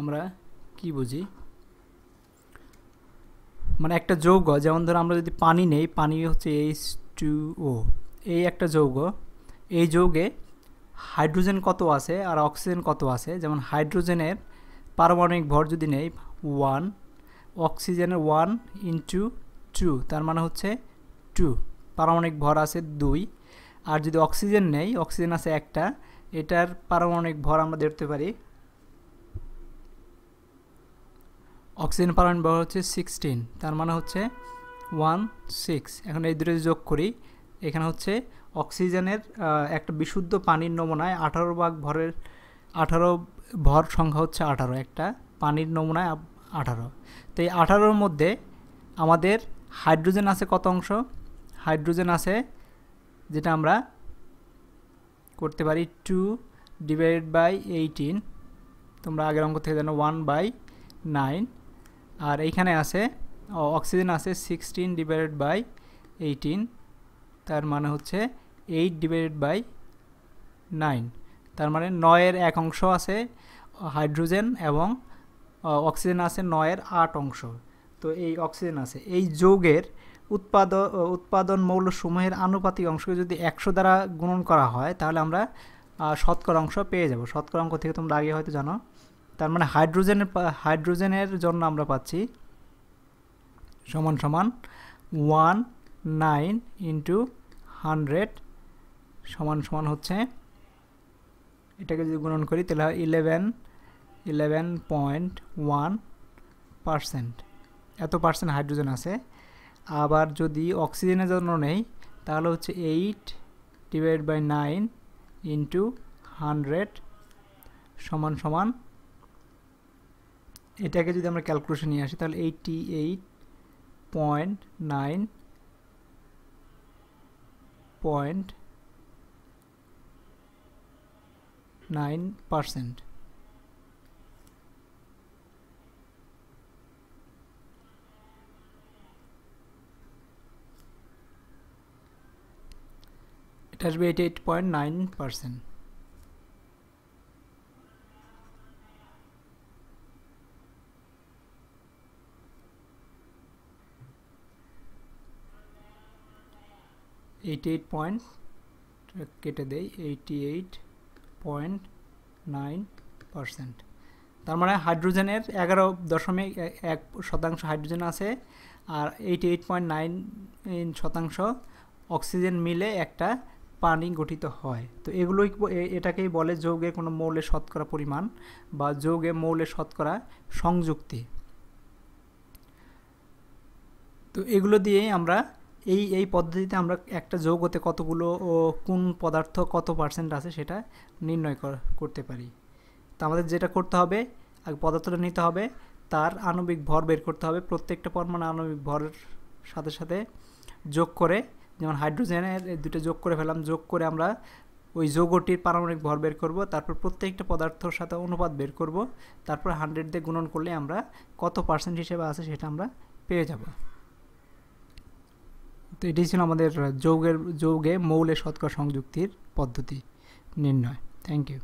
আমরা কি বুঝি? মানে একটা যৌগ, যেমন ধরো আমরা যদি পানি নেই, পানি হচ্ছে এইচ টু ও এই একটা যৌগ, এই যৌগে হাইড্রোজেন কত আছে আর অক্সিজেন কত আছে? যেমন হাইড্রোজেনের পারমাণবিক ভর যদি নেই ওয়ান অক্সিজেনের ওয়ান ইন্টু টু তার মানে হচ্ছে টু পারমাণবিক ভর আছে দুই। আর যদি অক্সিজেন নেই, অক্সিজেন আছে একটা, এটার পারমাণবিক ভর আমরা দেখতে পারি অক্সিজেন পারমাণবিক ভর হচ্ছে সিক্সটিন তার মানে হচ্ছে ওয়ান সিক্স এখন এই দুটো যোগ করি, এখানে হচ্ছে অক্সিজেনের একটা বিশুদ্ধ পানির নমুনায় আঠারো ভাগ ভরের, আঠারো ভর সংখ্যা হচ্ছে আঠারো, একটা পানির নমুনায় আঠারো। তো এই আঠারোর মধ্যে আমাদের হাইড্রোজেন আছে কত অংশ? হাইড্রোজেন আছে, যেটা আমরা করতে পারি টু ডিভাইডেড বাই এইটিন তোমরা আগের অঙ্ক থেকে জানো ওয়ান বাই নাইন আর এইখানে আছে অক্সিজেন আছে সিক্সটিন ডিভাইডেড বাই এইটিন তার মানে হচ্ছে এইট ডিভাইডেড বাই নাইন তার মানে নয়ের এক অংশ আছে হাইড্রোজেন এবং অক্সিজেন আছে নয়ের আট অংশ। তো এই অক্সিজেন আছে। এই যৌগের উৎপাদন উৎপাদন মৌলসমূহের আনুপাতিক অংশকে যদি একশো দ্বারা গুণন করা হয়, তাহলে আমরা শতকরা অংশ পেয়ে যাব। শতকরা অঙ্ক থেকে তোমরা আগে হয়তো জানো। তার মানে হাইড্রোজেনের হাইড্রোজেনের জন্য আমরা পাচ্ছি সমান সমান ওয়ান নাইন ইন্টু হান্ড্রেড সমান সমান হচ্ছে, এটাকে যদি গুণন করি তাহলে হয় eleven eleven point one percent. এত পার্সেন্ট হাইড্রোজেন আছে। আবার যদি অক্সিজেনের জন্য নেই, তাহলে হচ্ছে eight divide by nine into hundred সমান সমান এটাকে যদি আমরা ক্যালকুলেশন নিয়ে আসি, তাহলে eighty eight point nine point nine percent এটা আসবে eighty eight point nine percent eighty eight point কেটে দেই eighty eight point nine percent তার মানে হাইড্রোজেনের এগারো দশমিক এক শতাংশ হাইড্রোজেন আছে আর এইটি এইট পয়েন্ট নাইন শতাংশ অক্সিজেন মিলে একটা পানি গঠিত হয়। তো এগুলোই এটাকেই বলে যৌগে কোনো মৌলের শতকরা পরিমাণ বা যৌগে মৌলের শতকরা সংযুক্তি। তো এগুলো দিয়েই আমরা এই এই পদ্ধতিতে আমরা একটা যৌগতে কতগুলো ও কোন পদার্থ কত পার্সেন্ট আছে সেটা নির্ণয় করতে পারি। তো আমাদের যেটা করতে হবে পদার্থটা নিতে হবে, তার আণবিক ভর বের করতে হবে, প্রত্যেকটা পরমাণু আণবিক ভরের সাথে সাথে যোগ করে, যেমন হাইড্রোজেনের দুটো যোগ করে ফেলাম যোগ করে আমরা ওই যৌগটির পারমাণবিক ভর বের করব, তারপর প্রত্যেকটা পদার্থর সাথে অনুপাত বের করব, তারপর হান্ড্রেড দিয়ে গুণন করলে আমরা কত পার্সেন্ট হিসেবে আছে সেটা আমরা পেয়ে যাব। তো এটি ছিল আমাদের যৌগের যৌগে মৌলের শতকরা সংযুক্তির পদ্ধতি নির্ণয়। Thank you